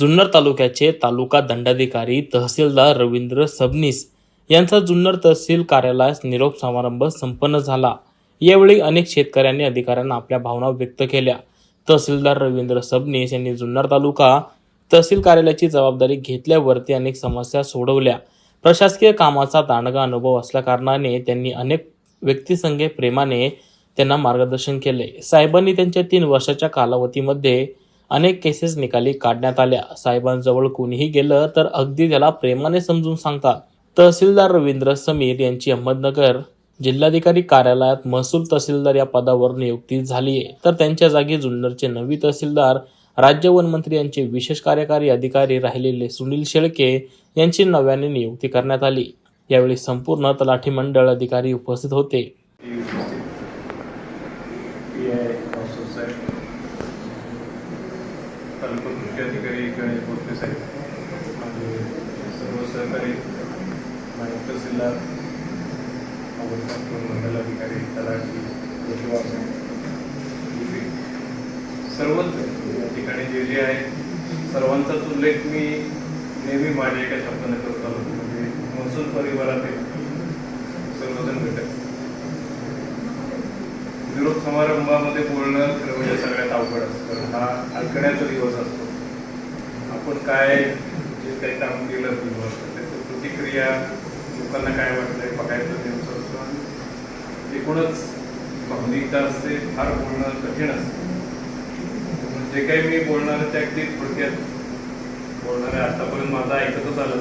जुन्नर तालुक्याचे तालुका दंडाधिकारी तहसीलदार रवींद्र सबनीस यांचा जुन्नर तहसील कार्यालयास निरोप समारंभ संपन्न झाला. यावेळी अनेक शेतकऱ्यांनी अधिकाऱ्यांना आपल्या भावना व्यक्त केल्या. तहसीलदार रवींद्र सबनीस यांनी जुन्नर तालुका तहसील कार्यालयाची जबाबदारी घेतल्यावरती अनेक समस्या सोडवल्या. प्रशासकीय कामाचा दांडगा अनुभव असल्याकारणाने त्यांनी अनेक व्यक्तीसंघे प्रेमाने त्यांना मार्गदर्शन केले. साहेबांनी त्यांच्या तीन वर्षाच्या कालावधीमध्ये अनेक केसेस निकाली काढण्यात आल्या. साहेबांजवळ कोणीही गेलं तर अगदी त्याला प्रेमाने समजून सांगतात. तहसीलदार रवींद्र समीर यांची अहमदनगर जिल्हाधिकारी कार्यालयात महसूल तहसीलदार या पदावर नियुक्ती झाली आहे. तर त्यांच्या जागी जुन्नरचे नवी तहसीलदार राज्य वनमंत्री यांचे विशेष कार्यकारी अधिकारी राहिलेले सुनील शेळके यांची नव्याने नियुक्ती करण्यात आली. यावेळी संपूर्ण तलाठी मंडळ अधिकारी उपस्थित होते पी आय कौशल साहेब तालुका कृषी अधिकारी गणेश बोलते साहेब आणि सर्व सहकारी नायब तहसीलदार अवस्थापूर मंडल अधिकारी तलाठी सर्वच या ठिकाणी जे जे आहे सर्वांचाच उल्लेख मी नेहमी माझ्या एका शब्दाने करत. आलो म्हणजे महसूल परिवारातील सर्वजण घटक विरोध समारंभामध्ये बोलणं खरं म्हणजे सगळ्यात अवघड असतं. कारण हा ऐकण्याचा दिवस असतो. आपण काय जे काही काम केलं दिवस त्याची प्रतिक्रिया लोकांना काय वाटतंय बघायचं दिवस असतो आणि एकूणच भावनिकता असते फार बोलणं कठीण असतं. जे काही मी बोलणार आहे ते अगदी थोडक्यात बोलणार आहे. आतापर्यंत माझं ऐकतच आलं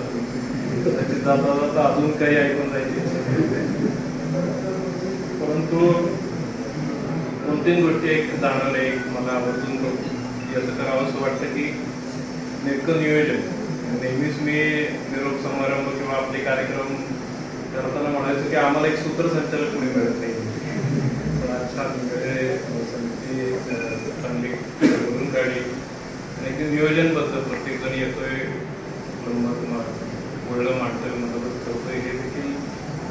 त्याची जाता जाता अजून काही ऐकून जायची. परंतु दोन तीन गोष्टी एक जाणवलं एक मला आवर्जून याचं करावं असं वाटतं की नेमकं नियोजन. नेहमीच मी निरोप समारंभ किंवा आपले कार्यक्रम करताना म्हणायचं की आम्हाला एक सूत्रसंचालक कोणी मिळत नाही. पण आज समिती चांगली करून काढली. आणि एक नियोजनबद्ध प्रत्येक जण येतोय मत बोलणं मांडतोय मदत करतोय हे देखील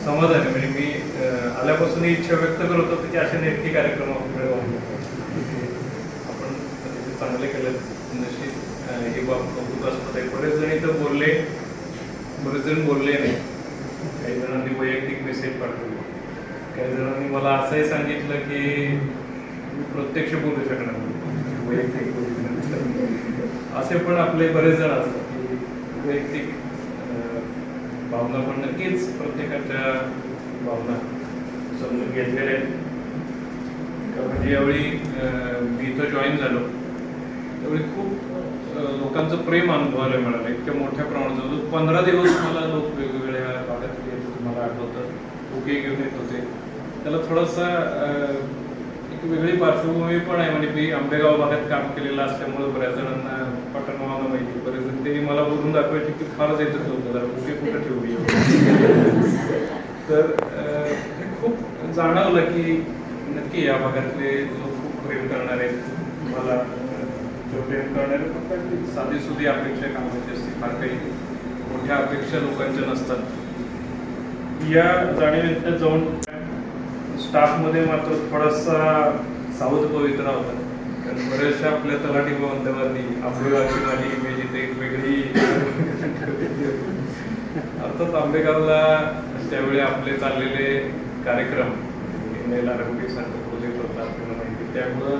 समाधान आहे. म्हणजे मी आल्यापासून इच्छा व्यक्त करत होतो की असे नेटके कार्यक्रम आपल्याकडे व्हावे. आपण चांगले केलं नशीब अं, ही बाब कौतुकास्पद आहे. बरेच जण इथं बोलले बरेच जण बोलले नाही. काही जणांनी वैयक्तिक मेसेज पाठवले. काही जणांनी मला असंही सांगितलं की मी प्रत्यक्ष बोलू शकणार. वैयक्तिक बोलू शकणार नाही. असे पण आपले बरेच जण असतात की वैयक्तिक भावना पण नक्कीच प्रत्येकाच्या भावना समजून घेतलेल्या आहेत. कारण ज्यावेळी अं, मी इथं जॉईन झालो. त्यावेळी खूप लोकांचं प्रेम अनुभवायला मिळालं. इतक्या मोठ्या प्रमाणात. पंधरा दिवस मला लोक वेगवेगळ्या भागात येत होते मला आठवतं. बुके घेऊन येत होते. त्याला थोडासा अं, एक वेगळी पार्श्वभूमी पण आहे. म्हणजे मी आंबेगाव भागात काम केलेलं असल्यामुळे बऱ्याच जणांना पटणवाना माहिती बरेच जण त्यांनी मला बोलून दाखवायचे की फारच येतच होतं. जरा कुठे कुठं ठेवली तर अं, हे खूप जाणवलं की नक्की या भागातले लोक खूप प्रेम करणारे आहेत. मला जो प्रेम करणारे फक्त साधी सुधी अपेक्षा कामाची असते. फार काही मोठ्या अपेक्षा लोकांच्या नसतात. या जाणीवेत जाऊन स्टाफमध्ये मात्र थोडासा साऊथ पवित्रा होता कारण बऱ्याचशा आपल्या तलाठी बांधवांनी आंबेगावची माझी इमेज इथे म्हणजे एक वेगळी अर्थात आंबेगावला त्यावेळी आपले चाललेले कार्यक्रम एल आर सारखं प्रोजेक्ट होता आपल्याला माहिती त्यामुळं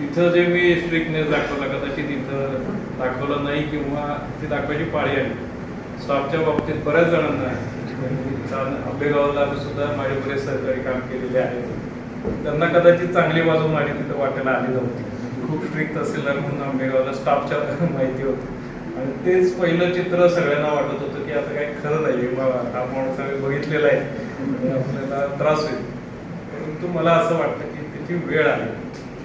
तिथं जे मी स्ट्रिक्टनेस दाखवला कदाचित तिथं दाखवलं नाही किंवा ती दाखवायची पाळी आली स्टाफच्या बाबतीत बऱ्याच जणांना आहे. म्हणजे आंबेगावला सुद्धा माझे बरेच सहकारी काम केलेले आहेत त्यांना कदाचित चांगली बाजू माझी तिथं वाटायला आली नव्हती. खूप स्ट्रिक्ट तहसीलदार म्हणून आंबेगावला स्टाफच्या माहिती होती. आणि तेच पहिलं चित्र सगळ्यांना वाटत होतं की आता काही खरं नाही बाबा हा माणूस आम्ही बघितलेला आहे. आपल्याला त्रास होईल. परंतु मला असं वाटतं की त्याची वेळ आली.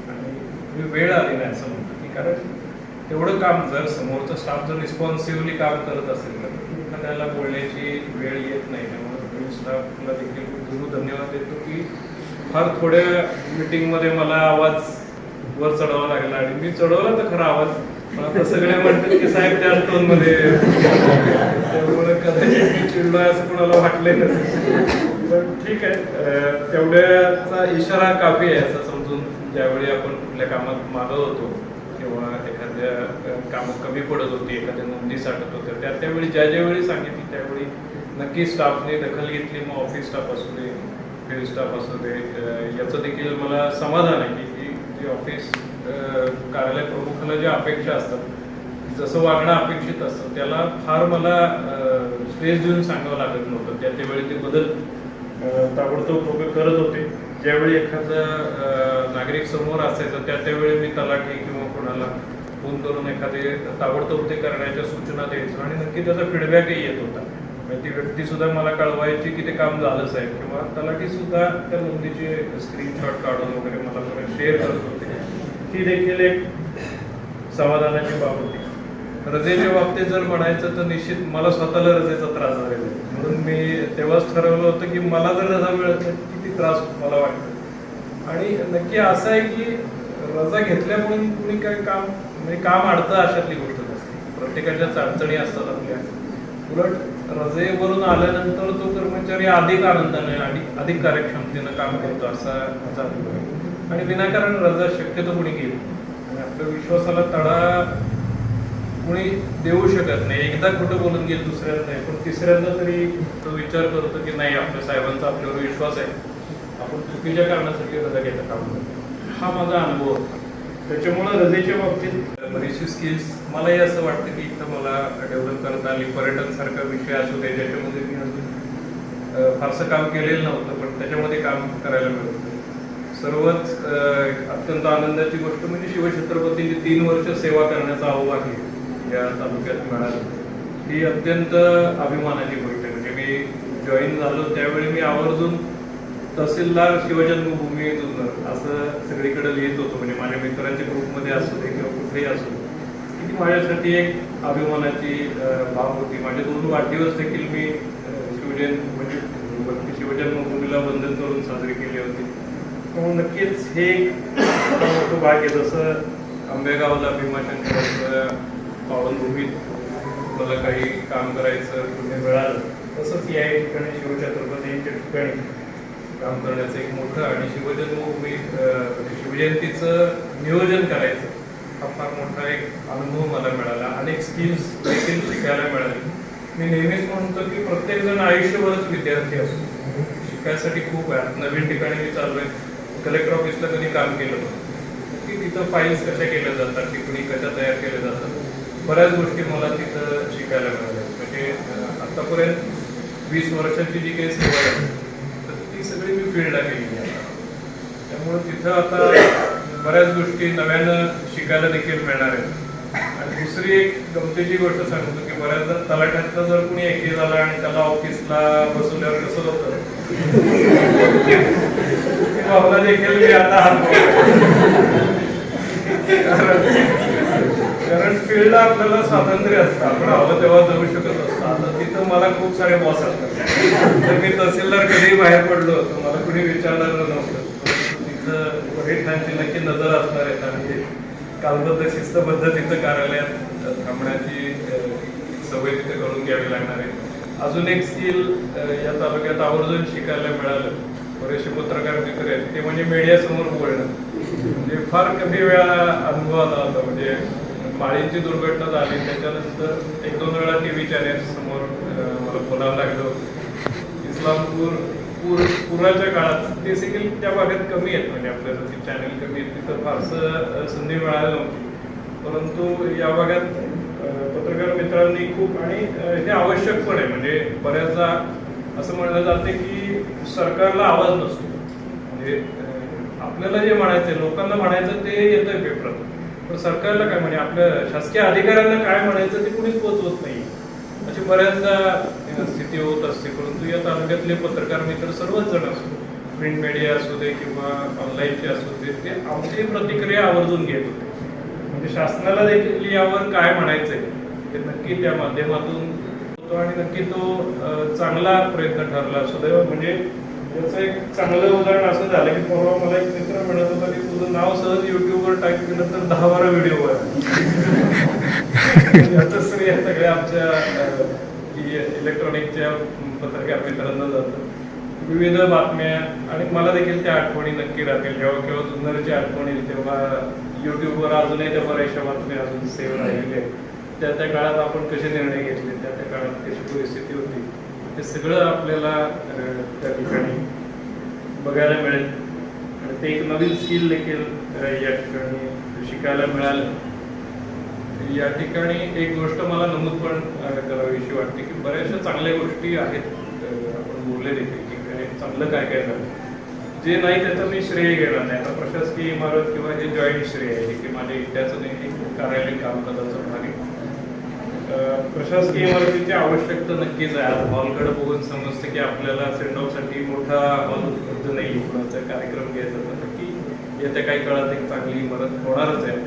आणि वेळ आली नाही असं म्हणतो की कारण तेवढं काम जर समोरचा स्टाफ जर रिस्पॉन्सिव्हली काम करत असेल तर एखाद्याला बोलण्याची वेळ येत नाही. त्यामुळे मी स्टाफला देखील गुरु धन्यवाद देतो की फार थोड्या मिटिंगमध्ये मला आवाज वर चढावा लागला आणि मी चढवला तर खरा आवाज. पण आता सगळे म्हणतात की साहेब त्या टोनमध्ये त्यामुळे कदाचित मी चिडलोय असं कोणाला वाटलंय नसेल पण ठीक आहे. तेवढ्याचा इशारा काफी आहे असं समजून ज्यावेळी आपण कुठल्या कामात मागत होतो. किंवा एखाद्या कामं कमी पडत होती एखाद्या नोंदी साठत होत्या. त्या त्यावेळी ज्या ज्यावेळी सांगितली त्यावेळी नक्की स्टाफने दखल घेतली मग ऑफिस स्टाफ असू दे फील्ड स्टाफ असू दे याचं देखील मला समाधान आहे की जे ऑफिस कार्यालय प्रमुखाला ज्या अपेक्षा असतात जसं वागणं अपेक्षित असतं त्याला फार मला स्पेस देऊन सांगावं लागत नव्हतं. त्या त्यावेळी ते बदल ताबडतोब लोक करत होते. ज्यावेळी एखादा नागरिक समोर असायचं त्या त्यावेळी मी तलाठी किंवा कोणाला फोन करून एखादे ताबडतोब ते करण्याच्या सूचना द्यायचो आणि नक्की त्याचा फीडबॅकही येत होता. म्हणजे ती व्यक्ती सुद्धा मला कळवायची की ते काम झालं साहेब. किंवा तलाठी सुद्धा त्या नोंदीचे स्क्रीनशॉट काढून वगैरे मला परत शेअर करत होते. ती देखील एक समाधानाची बाब होती. रजेच्या बाबतीत जर म्हणायचं तर निश्चित मला स्वतःला रजेचा त्रास झालेला आहे. म्हणून मी तेव्हाच ठरवलं होतं की मला जर रजा मिळत नाही किती त्रास मला वाटतो. आणि नक्की असं आहे की रजा घेतल्यामुळे कुणी काय काम म्हणजे काम अडतं अशातली गोष्ट नसते. प्रत्येकाच्याच अडचणी असतात आपल्या. उलट रजेवरून आल्यानंतर तो कर्मचारी अधिक आनंदाने आणि अधिक कार्यक्षमतेनं काम करतो असा माझा अनुभव आहे. आणि विनाकारण रजा शक्यतो कुणी गेली आणि आपल्या विश्वासाला तडा कुणी देऊ शकत नाही. एकदा खोटं बोलून गेलं दुसऱ्यांदा नाही पण तिसऱ्यांदा तरी तो विचार करतो की नाही आपल्या साहेबांचा आपल्यावर विश्वास आहे. आपण चुकीच्या कारणासाठी रजा घेता काम हा माझा अनुभव होता. त्याच्यामुळे रजेच्या बाबतीत बरीचशी स्किल्स मलाही असं वाटतं की इथं मला डेव्हलप करता आली. पर्यटन सारखा विषय असू दे ज्याच्यामध्ये मी अजून फारसं काम केलेलं नव्हतं पण त्याच्यामध्ये काम करायला मिळत. सर्वच अं, अत्यंत आनंदाची गोष्ट म्हणजे शिवछत्रपतींची तीन वर्ष सेवा करण्याचा अभाव आहे या तालुक्यात मिळाला. ही अत्यंत अभिमानाची गोष्ट म्हणजे मी जॉईन झालो त्यावेळी मी आवर्जून तहसीलदार शिवजन्मभूमी जुन्नर असं सगळीकडे लिहित होतो. म्हणजे माझ्या मित्रांच्या ग्रुपमध्ये असू दे किंवा कुठेही असू दे. की ती माझ्यासाठी एक अभिमानाची भाव होती. माझे दोन वाढदिवस देखील मी अं, शिवजयं म्हणजे भक्ती शिवजन्मभूमीला वंदन करून साजरी केली होती. त्यामुळे हो, नक्कीच हे मोठं भाग आहे. जसं आंबेगावला भीमाशंकर पावनभूमीत मला काही काम करायचं कुठे मिळालं. तसंच या ठिकाणी शिवछत्रपतींच्या ठिकाणी काम करण्याचं एक मोठं आणि शिवजन्मभूमी अं, शिवजयंतीचं नियोजन करायचं हा फार मोठा एक अनुभव मला मिळाला. अनेक स्किल्स देखील शिकायला मिळाली. मी नेहमीच म्हणतो की प्रत्येकजण आयुष्यभरच विद्यार्थी असतो. शिकायसाठी खूप आहे. नवीन ठिकाणी मी चाललोय. कलेक्टर ऑफिसला कधी काम केलं की तिथं फाईल्स कशा केल्या जातात टिप्पणी कशा तयार केल्या जातात. बऱ्याच गोष्टी मला तिथं शिकायला मिळाल्या. म्हणजे आतापर्यंत वीस वर्षाची जी काही सेवा आहे फील्डला केली आहे. त्यामुळे तिथं आता बऱ्याच गोष्टी नव्यानं शिकायला देखील मिळणार आहेत. आणि दुसरी एक गमतीची गोष्ट सांगतो की बऱ्याचदा तलाठ्यातलं जर कुणी एके झाला आणि त्याला ऑफिसला बसवल्यावर कसं होतं? भावना देखील मी आता कारण कारण फील्डला आपल्याला स्वातंत्र्य असतं. आपण हवं तेव्हा जाऊ शकत असतो. आता तिथं मला खूप सारे बॉस असतात. तर मी तहसीलदार कधीही बाहेर पडलो तर मला कुणी विचारणार नव्हतं. तिथं तिथं वरिष्ठांची नक्की नजर असणार आहे. आणि ते कालबद्ध शिस्तबद्ध तिथं कार्यालयात थांबण्याची सवय तिथे करून घ्यावी लागणार आहे. अजून एक स्किल या तालुक्यात आवर्जून शिकायला मिळालं. बरेचसे पत्रकार मित्र आहेत. ते म्हणजे मीडियासमोर बोलणं. म्हणजे फार कमी वेळा अनुभव आला होता. म्हणजे माळींची दुर्घटना झाली त्याच्यानंतर एक दोन वेळा टी व्ही चॅनेल समोर मला बोलावं लागलं. इस्लामपूर पूर पुराच्या काळात ते देखील त्या भागात कमी आहेत. म्हणजे आपल्याला ती चॅनेल कमी आहेत तिथं फारसं संधी मिळाली नव्हती. परंतु या भागात पत्रकार मित्रांनी खूप आणि हे आवश्यक पण आहे. म्हणजे बऱ्याचदा असं म्हणलं जाते की सरकारला आवाज नसतो. म्हणजे आपल्याला जे म्हणायचं लोकांना म्हणायचं ते येतंय पेपरात पण सरकारला काय म्हणे? आपल्या शासकीय अधिकाऱ्यांना काय म्हणायचं ते कुणीच पोचवत नाही. अशी बऱ्याचदा स्थिती होत असते. परंतु या तालुक्यातले पत्रकार मित्र सर्वच जण असो प्रिंट मीडिया असू दे किंवा ऑनलाईनचे असू दे ते आमची प्रतिक्रिया आवर्जून घेत होते. म्हणजे शासनाला देखील यावर काय म्हणायचंय ते नक्की त्या माध्यमातून होतो आणि नक्की तो चांगला प्रयत्न ठरला. सुदैव म्हणजे याचं एक चांगलं उदाहरण असं झालं की परवा मला एक मित्र म्हणत होता की तुझं नाव सहज युट्यूबवर टाईप केलं तर दहा बारा व्हिडिओ आहे याचं श्रेय सगळ्या आमच्या इलेक्ट्रॉनिकच्या पत्रकार मित्रांना जातं. विविध बातम्या आणि मला देखील त्या आठवणी नक्की राहतील. जेव्हा केव्हा जुन्नरची आठवण येईल तेव्हा युट्यूबवर अजूनही त्या बऱ्याचशा बातम्या अजून सेव्ह राहिलेल्या त्या त्या काळात आपण कसे निर्णय घेतले त्या त्या काळात कशी परिस्थिती होती हे सगळं आपल्याला त्या ठिकाणी बघायला मिळेल. आणि ते एक नवीन स्किल देखील या ठिकाणी शिकायला मिळालं. या ठिकाणी एक गोष्ट मला नमूद पण करावीशी वाटते की बऱ्याचशा चांगल्या गोष्टी आहेत आपण बोलले देखील की काय चांगलं काय काय झालं. जे नाही त्याचं मी श्रेय घेणार नाही. आता प्रशासकीय इमारत किंवा हे जॉईंट श्रेय आहे की माझ्या इत्याचं नाही कार्यालयीन कामकाजाचं भाग आहे प्रशासकीय इमारतीची आवश्यकता नक्कीच आहे. आज हॉलकडे बघून समजतं की आपल्याला सेंड ऑफसाठी मोठा हॉल उपलब्ध नाही कोणाचा कार्यक्रम घ्यायचा तर नक्की येत्या काही काळात एक चांगली इमारत होणारच आहे.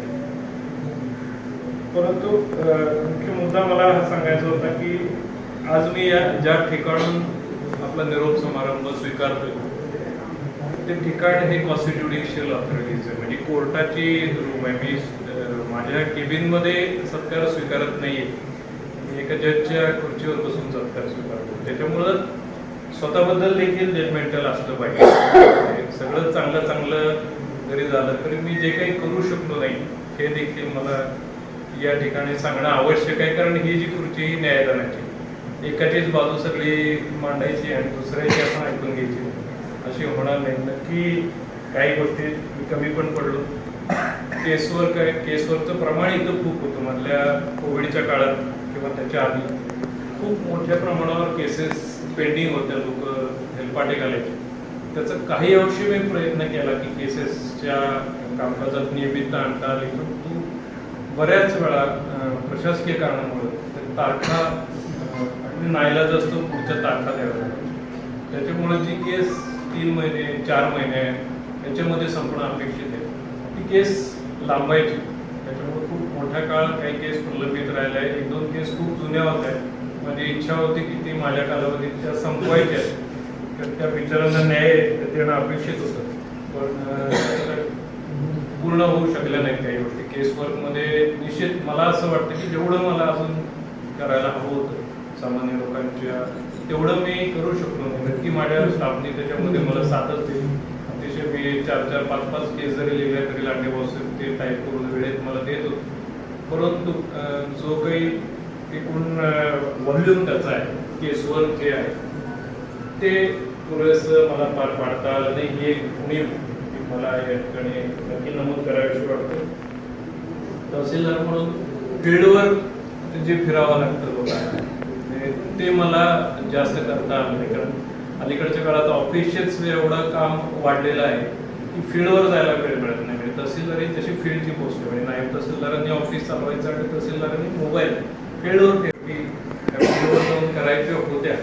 परंतु मुख्य मुद्दा मला हा सांगायचा होता की आज मी या ज्या ठिकाणून आपला निरोप समारंभ स्वीकारतोय ते ठिकाण हे कॉन्स्टिट्युडिशियल ऑथॉरिटीचं आहे. म्हणजे कोर्टाची रूम आहे. मी माझ्या केबिनमध्ये सत्कार स्वीकारत नाहीये. आहे एका जजच्या खुर्चीवर बसून सत्कार स्वीकारतो. त्याच्यामुळं स्वतःबद्दल देखील जजमेंटल असलं पाहिजे. सगळं चांगलं चांगलं जरी झालं तरी मी जे काही करू शकलो नाही हे देखील मला या ठिकाणी सांगणं आवश्यक आहे. कारण ही जी खुर्ची ही न्यायालयाची एकाचीच बाजू सगळी मांडायची आणि दुसऱ्याची आपण ऐकून घ्यायची. अशी होणार नाही. नक्की काही गोष्टी मी कमी पण पडलो. केसवर काय केसवरचं प्रमाण इथं खूप होतं. मधल्या कोविडच्या काळात किंवा त्याच्या आधी खूप मोठ्या प्रमाणावर केसेस पेंडिंग होत्या लोक हेलपाटे घालायचे त्याचा काही अंशी मी प्रयत्न केला की केसेसच्या कामकाजात नियमित आणता आली. परंतु बऱ्याच वेळा प्रशासकीय कारणामुळे तारखा आणि नाईलाज असतो पुढच्या तारखा द्याव्या लागतात त्याच्यामुळे जी केस तीन महिने चार महिने याच्यामध्ये संपणं अपेक्षित आहे. ती केस लांबायची. त्याच्यामुळे खूप मोठ्या काळ काही केस प्रलंबित राहिल्या आहे एक दोन केस खूप जुन्या होत्या माझी इच्छा होती की ती माझ्या कालावधीत त्या संपवायच्या तर त्या विचारांना न्याय देणं अपेक्षित होतं. पण पूर्ण होऊ शकल्या नाही काही गोष्टी. केस वर्कमध्ये निश्चित मला असं वाटतं की जेवढं मला अजून करायला हवं होतं सामान्य लोकांच्या तेवढं मी करू शकलो नाही. नक्की माझ्या स्टाफने त्याच्यामध्ये मला साथच दिली अतिशय मी चार चार पाच पाच केस जरी लिहिल्या तरी लांडे बॉस ते टाईप करून वेळेत मला देत होते. परंतु जो काही एकूण व्हॉल्यूम त्याचा आहे केसवर जे आहे ते पुरेसं मला पार पाडता आलं नाही. ही एक उणीव मला या ठिकाणी नक्की नमूद करावीशी वाटतं. तहसीलदार म्हणून फील्डवर जे फिरावं लागतं लोकांना ते- मला जास्त करता आलं नाही. कारण अलीकडच्या काळात ऑफिशियल्स एवढं काम वाढलेलं आहे की फील्डवर जायला वेळ मिळत नाही. तहसीलदार ही तशी फील्डची पोस्ट आहे म्हणजे नायब तहसीलदारांनी ऑफिस चालवायचं आणि तहसीलदारांनी मोबाईल फील्डवर फील्डवर जाऊन करायच्या होत्या.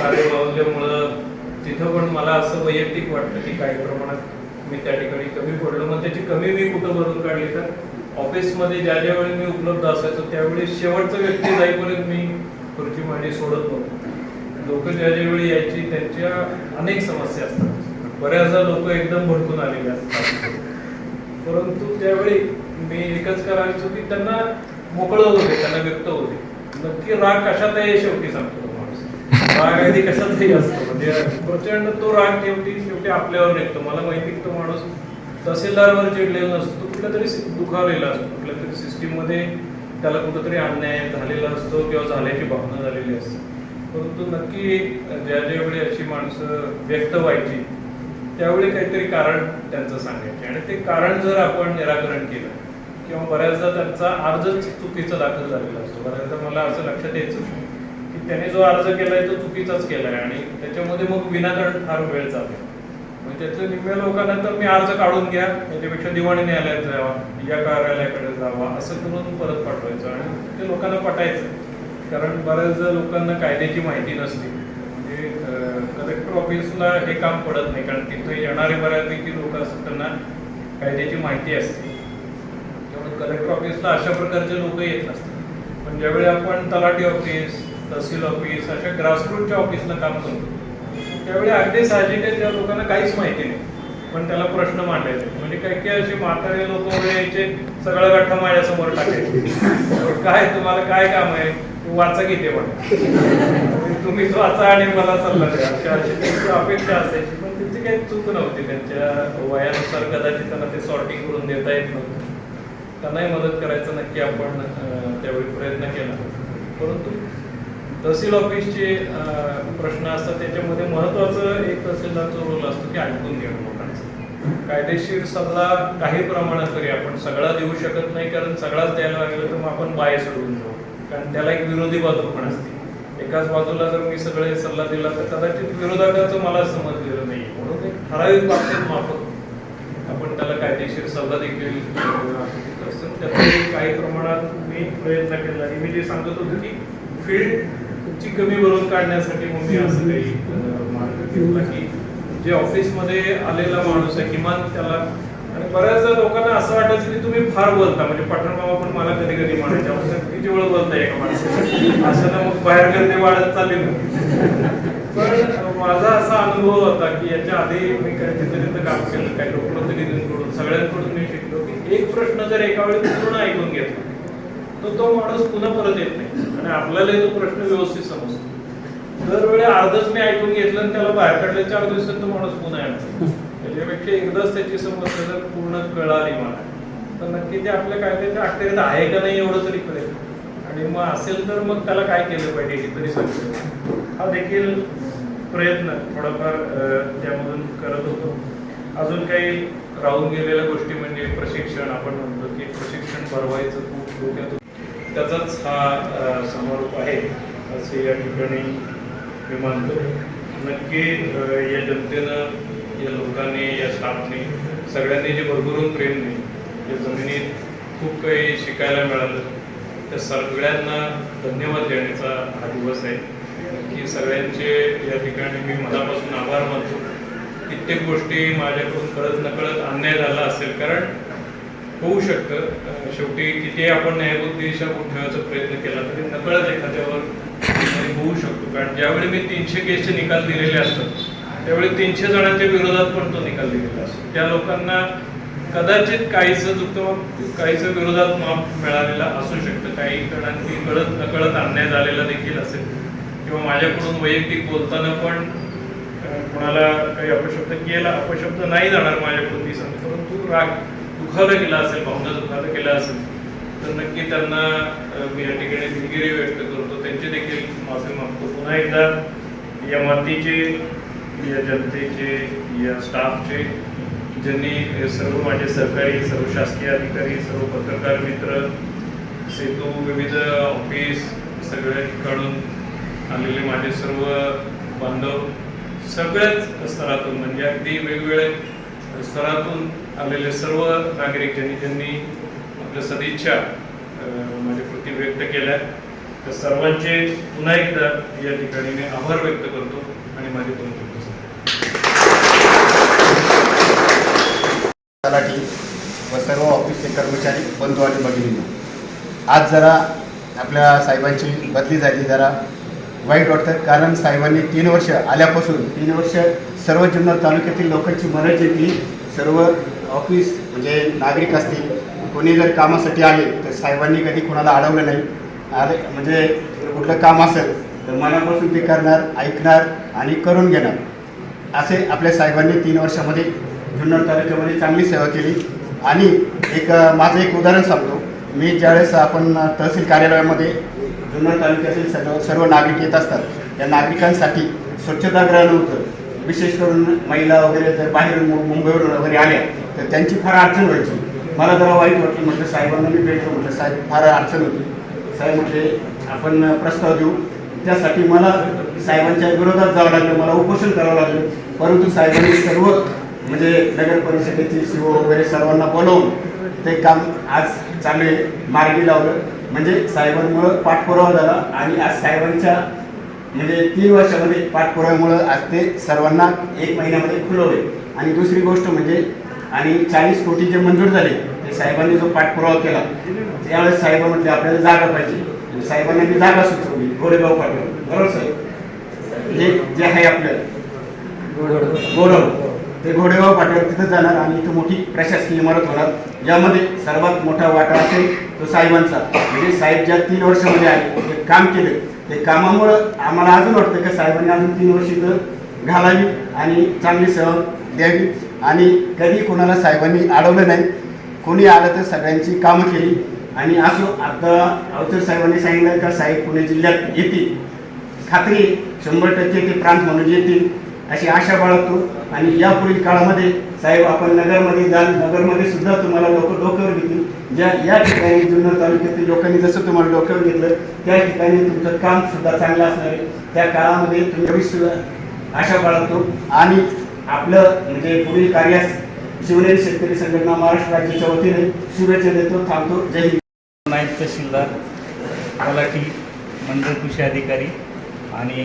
कार्यबावल्यामुळं तिथं पण मला असं वैयक्तिक वाटतं की काही प्रमाणात मी त्या ठिकाणी कमी पडलो. मग त्याची कमी मी कुठं भरून काढली तर ऑफिसमध्ये ज्या ज्या वेळी मी उपलब्ध असायचो त्यावेळी शेवटचा व्यक्ती जाईपर्यंत मी खुर्ची मांडी सोडत नव्हतो. लोक ज्या ज्या वेळी यायची त्यांच्या अनेक समस्या असतात. बऱ्याचदा लोक एकदम भडकून आलेले असतात. परंतु त्यावेळी मी एकच करायचो की त्यांना मोकळं होते त्यांना व्यक्त होते नक्की राग कशात आहे शेवटी सांगतो माणूस राग आधी कशातही असतो. म्हणजे प्रचंड तो राग शेवटी शेवटी आपल्यावर निघतो. मला माहिती की तो माणूस तहसीलदारवर चिडलेला नसतो कुठल्या तरी दुखावलेला असतो. कुठल्या तरी सिस्टीममध्ये त्याला कुठंतरी अन्याय झालेला असतो किंवा झाल्याची भावना झालेली असते. परंतु नक्की ज्या ज्यावेळी अशी माणसं व्यक्त व्हायची त्यावेळी काहीतरी कारण त्यांचं सांगायचे. आणि ते कारण जर आपण निराकरण केलं किंवा बऱ्याचदा त्यांचा अर्जच चुकीचा दाखल झालेला असतो. बऱ्याचदा मला असं लक्षात यायचं की त्याने जो अर्ज केलाय तो चुकीचाच केलाय आणि त्याच्यामध्ये मग विनाकारण फार वेळ जातो. मग त्याचं निम्म्या लोकांना तर मी अर्ज काढून घ्या त्याच्यापेक्षा दिवाणी न्यायालयात जावा या कार्यालयाकडे जावा असं करून परत पाठवायचं आणि ते लोकांना पटायचं. कारण बऱ्याचदा लोकांना कायद्याची माहिती नसते. कलेक्टर ऑफिसला हे काम पडत नाही कारण तिथे येणारे बऱ्यापैकी लोक असतात त्यांना कायद्याची माहिती असते. त्यामुळे कलेक्टर ऑफिसला अशा प्रकारचे लोक येत नसतात. पण ज्यावेळी आपण तलाठी ऑफिस तहसील ऑफिस अशा ग्रासरूटच्या ऑफिसला काम करतो त्यावेळी अगदी साहजिक आहे त्या लोकांना काहीच माहिती नाही. पण त्याला प्रश्न मांडायचे. म्हणजे काही काही असे म्हातारे लोक वगैरे यायचे सगळं गाठा माझ्यासमोर टाकायचे. काय तुम्हाला काय काम आहे? वाचा घेते म्हणा तुम्हीच वाचा आणि मला सल्ला द्या. अशा अशी त्यांची अपेक्षा असायची. पण त्यांची काही चूक नव्हती. त्यांच्या वयानुसार कदाचित त्यांना ते सॉर्टिंग करून देता येत नव्हतं. त्यांनाही मदत करायचं नक्की आपण त्यावेळी प्रयत्न केला. परंतु तहसील ऑफिसचे प्रश्न असतात त्याच्यामध्ये महत्वाचं एक तहसीलदारचा रोल असतो की ऐकून घेणं. कायदेशीर सल्ला काही प्रमाणात तरी आपण सगळा देऊ शकत नाही कारण सगळाच द्यायला लागलं तर मग आपण बाय सोडून जाऊ. कारण त्याला एक विरोधी बाजू पण असते. एकाच बाजूला जर मी सगळे सल्ला दिला तर कदाचित विरोधकाचं मला समजलेलं नाही. म्हणून एक ठराविक बाबतीत माफक आपण त्याला कायदेशीर सल्ला देखील देऊ त्यासाठी काही प्रमाणात मी प्रयत्न केला. आणि मी जे सांगत होतो की फील्ड ची कमी भरून काढण्यासाठी मग मी असं काही मार्ग घेतला की जे ऑफिसमध्ये आलेला माणूस आहे किमान त्याला आणि बऱ्याचदा लोकांना असं वाटायचं की तुम्ही फार बोलता. म्हणजे पठाण बाबा पण मला कधी कधी म्हणायच्या किती वेळ बोलताय एका माणसाला? असं ना मग बाहेर गर्दी वाढत चालली ना पण माझा असा अनुभव होता की याच्या आधी मी काही तिथे तिथं काम केलं काही लोकप्रतिनिधींकडून सगळ्यांकडून मी शिकलो की एक प्रश्न जर एका वेळी पूर्ण ऐकून घेतला तर तो माणूस पुन्हा परत येत नाही. आणि आपल्यालाही तो प्रश्न व्यवस्थित समजतो. दरवेळी अर्धच मी ऐकून घेतलं आणि त्याला बाहेर काढलं. चार दिवसात तो माणूस पुन्हा येणार त्याच्यापेक्षा एकदाच त्याची समस्या जर पूर्ण कळाली मला. तर नक्की ते आपल्या कायद्याच्या अखेरीत आहे का नाही एवढं तरी कळेल. आणि मग असेल तर मग त्याला काय केलं पाहिजे हे तरी सांगतो. हा देखील प्रयत्न थोडाफार त्यामधून करत होतो. अजून काही राहून गेलेल्या गोष्टी म्हणजे प्रशिक्षण. आपण म्हणतो की प्रशिक्षण भरवायचं खूप डोक्यात त्याचाच हा समारोप आहे. असे या ठिकाणी मी मानतो नक्की या जनतेनं या लोकांनी या स्टाफने सगळ्यांनी जे भरभरून प्रेम दिले या जमिनीत खूप काही शिकायला मिळालं. त्या सगळ्यांना धन्यवाद देण्याचा हा दिवस आहे. की सगळ्यांचे या ठिकाणी मी मनापासून आभार मानतो. कित्येक गोष्टी माझ्याकडून कळत नकळत अन्याय झाला असेल कारण होऊ शकतं. शेवटी किती आपण न्यायबुद्धीच्या ठेवायचा प्रयत्न केला तरी नकळत एखाद्यावर कारण ज्यावेळी मी तीनशे केसचे निकाल दिलेले असतात त्यावेळी तीनशे जणांच्या विरोधात पण तो निकाल दिलेला असतो. त्या लोकांना कदाचित काहीचं चुकतं काहीचं विरोधात माप मिळालेला असू शकतं. काही जणांनी कळत नकळत अन्याय झालेला देखील असेल. किंवा माझ्याकडून वैयक्तिक बोलताना पण कोणाला काही अपशब्द केला अपशब्द नाही जाणार माझ्याकडून मी सांगतो परंतु राग दुखावला गेला असेल भावना दुखावला गेला असेल तर नक्की त्यांना मी या ठिकाणी दिलगिरी व्यक्त करतो त्यांचे देखील माफी मागतो पुन्हा एकदा या मातीचे या जनतेचे या स्टाफचे ज्यांनी सर्व माझे सहकारी सर्व शासकीय अधिकारी सर्व पत्रकार मित्र सेतू विविध ऑफिस सगळ्या ठिकाणून आलेले माझे सर्व बांधव सगळ्याच स्तरातून म्हणजे अगदी वेगवेगळ्या स्तरातून आलेले सर्व नागरिक ज्यांनी ज्यांनी आपल्या सदिच्छा माझ्या कृती व्यक्त केल्या. तर सर्वांचे पुन्हा एकदा या ठिकाणी मी आभार व्यक्त करतो आणि माझे दोन शब्द तलाठी व सर्व ऑफिसचे कर्मचारी बंधू आणि भगिनी आज जरा आपल्या साहेबांची बदली झाली जरा वाईट वाटतं कारण साहेबांनी तीन वर्ष आल्यापासून तीन वर्ष सर्व जुन्नर तालुक्यातील लोकांची मदत घेतली सर्व ऑफिस म्हणजे नागरिक असतील कोणी जर कामासाठी आले तर साहेबांनी कधी कोणाला अडवलं नाही. आले म्हणजे कुठलं काम असेल तर मनापासून ते करणार ऐकणार आणि करून घेणार. असे आपल्या साहेबांनी तीन वर्षामध्ये जुन्नर तालुक्यामध्ये चांगली सेवा केली. आणि एक माझं एक उदाहरण सांगतो. मी ज्यावेळेस आपण तहसील कार्यालयामध्ये जुन्नर तालुक्यातील सर्व सर्व नागरिक येत असतात त्या नागरिकांसाठी स्वच्छतागृह नव्हतं विशेष करून महिला वगैरे जर बाहेर मु- मुंबईवरून वगैरे आल्या तर त्यांची फार अडचण व्हायची. मला जरा वाईट वाटलं म्हटलं साहेबांना मी भेटलो म्हटलं साहेब फार अडचण होती. साहेब म्हटले आपण प्रस्ताव देऊ. त्यासाठी मला साहेबांच्या विरोधात जावं लागलं मला उपोषण करावं लागलं. परंतु साहेबांनी सर्व म्हणजे नगर परिषदेचे सीओ वगैरे सर्वांना बोलवून ते काम आज चांगले मार्गी लावलं. म्हणजे साहेबांमुळं पाठपुरावा झाला आणि आज साहेबांच्या म्हणजे तीन वर्षामध्ये पाठपुराव्यामुळं आज ते सर्वांना एक महिन्यामध्ये खुलवले. आणि दुसरी गोष्ट म्हणजे आणि चाळीस कोटी जे मंजूर झाले म्हणजे साहेबांनी जो पाठपुरावा केला त्यावेळेस साहेब म्हटले आपल्याला जागा पाहिजे. म्हणजे आणि साहेबांनी ती जागा सुचवली गोरेगाव पाठवलं. बरोबर साहेब? हे जे आहे आपलं गोरव ते घोडेगाव पाठवर तिथं जाणार आणि इथं मोठी प्रशासकीय इमारत होणार. यामध्ये सर्वात मोठा वाटा असेल तो साहेबांचा. म्हणजे साहेब ज्या तीन वर्षामध्ये आले ते काम केले ते कामामुळं आम्हाला अजून वाटतं की साहेबांनी अजून तीन वर्ष इथं घालावी आणि चांगली सेवा द्यावी. आणि कधी कोणाला साहेबांनी अडवलं नाही कोणी आलं तर सगळ्यांची कामं केली. आणि असो आता अवचर साहेबांनी सांगितलं का साहेब पुणे जिल्ह्यात येतील. खात्री शंभर टक्के ते प्रांत म्हणून येतील अशी आशा बाळगतो. आणि यापुढील काळामध्ये साहेब आपण नगरमध्ये जाल नगरमध्ये सुद्धा तुम्हाला लोक डोक्यावर घेतील. ज्या या ठिकाणी जुन्नर तालुक्यातील लोकांनी जसं तुम्हाला डोक्यावर घेतलं त्या ठिकाणी तुमचं काम सुद्धा चांगलं असणार आहे. त्या काळामध्ये तुम्ही भविष्य आशा बाळगतो. आणि आपलं म्हणजे पुढील कार्यास शिवनेरी शेतकरी संघटना महाराष्ट्र राज्याच्या वतीने शुभेच्छा देतो थांबतो. जय हिंद. तहसीलदार तलाठी मंडळ कृषी अधिकारी आणि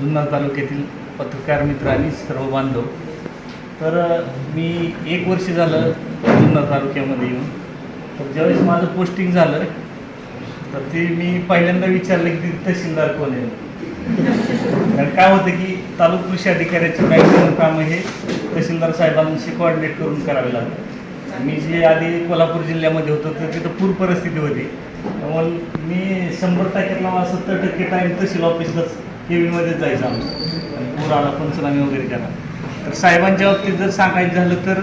जुन्नर तालुक्यातील पत्रकार मित्र आणि सर्व बांधव. तर मी एक वर्ष झालं जुन्नर तालुक्यामध्ये येऊन. तर ज्यावेळेस माझं पोस्टिंग झालं तर ते मी पहिल्यांदा विचारलं की तहसीलदार कोण आहे? कारण काय होतं की तालुका कृषी अधिकाऱ्याचे मॅक्झिमम कामं हे तहसीलदार साहेबांशी कोऑर्डिनेट करून करावे लागले. मी जे आधी कोल्हापूर जिल्ह्यामध्ये होतो तर तिथं पूर परिस्थिती होती. त्यामुळे मी शंभर टक्क्यातला मला सत्तर टक्के टाईम तहसील ऑफिसलाच केवीमध्येच जायचं आमचं आणि पूर आला पंचनामे वगैरे करा तर साहेबांच्या बाबतीत जर सांगायचं झालं तर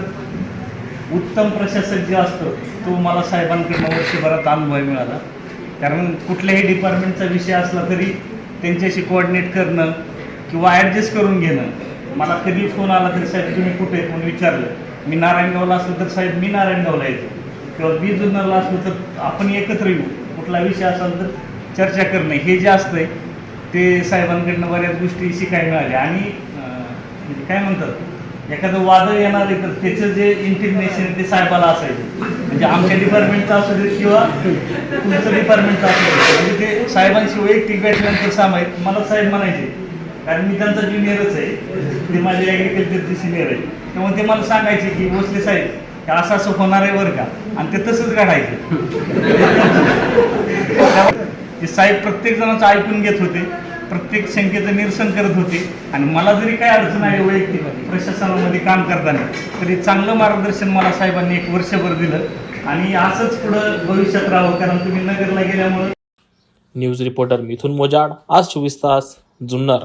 उत्तम प्रशासक जे असतो तो मला साहेबांकडनं वर्षभरात अनुभव मिळाला. कारण कुठल्याही डिपार्टमेंटचा विषय असला तरी त्यांच्याशी कोऑर्डिनेट करणं किंवा ॲडजस्ट करून घेणं मला कधी फोन आला तरी साहेब तुम्ही कुठे आहेत म्हणून विचारलं. मी नारायणगावला असलो तर साहेब मी नारायणगावला येतो. किंवा मी जुन्नरला असलो तर आपण एकत्र येऊ. कुठला विषय असाल तर चर्चा करणे. हे जे असतंय ते साहेबांकडनं बऱ्याच गोष्टी शिकायला मिळाल्या. आणि म्हणजे काय म्हणतात? एखादं वादळ येणार आहे तर त्याचं जे इंटिग्नेशन ते साहेबाला असायचं. म्हणजे आमच्या डिपार्टमेंटचं असू दे किंवा तुमचं डिपार्टमेंटचं असू दे. म्हणजे ते साहेबांशी वैयक्तिक भेटल्यानंतर सामायिक मला साहेब म्हणायचे कारण मी त्यांचा ज्युनियरच आहे. ते माझे ॲग्रिकल्चरचे सिनियर आहे त्यामुळे ते मला सांगायचे की भोसले साहेब का असं असं होणार आहे बरं का? आणि ते तसंच काढायचे ते साहेब प्रत्येक जणांचं ऐकून घेत होते. प्रत्येक शंकेचं निरसन करत होते. आणि मला जरी काय अडचण आहे वैयक्तिक प्रशासनामध्ये काम करताना तरी चांगलं मार्गदर्शन मला साहेबांनी एक वर्षभर दिलं. आणि असंच पुढं भविष्यात राहावं कारण तुम्ही नगरला गेल्यामुळं. न्यूज रिपोर्टर मिथुन मोजाड आज चोवीस तास जुन्नर.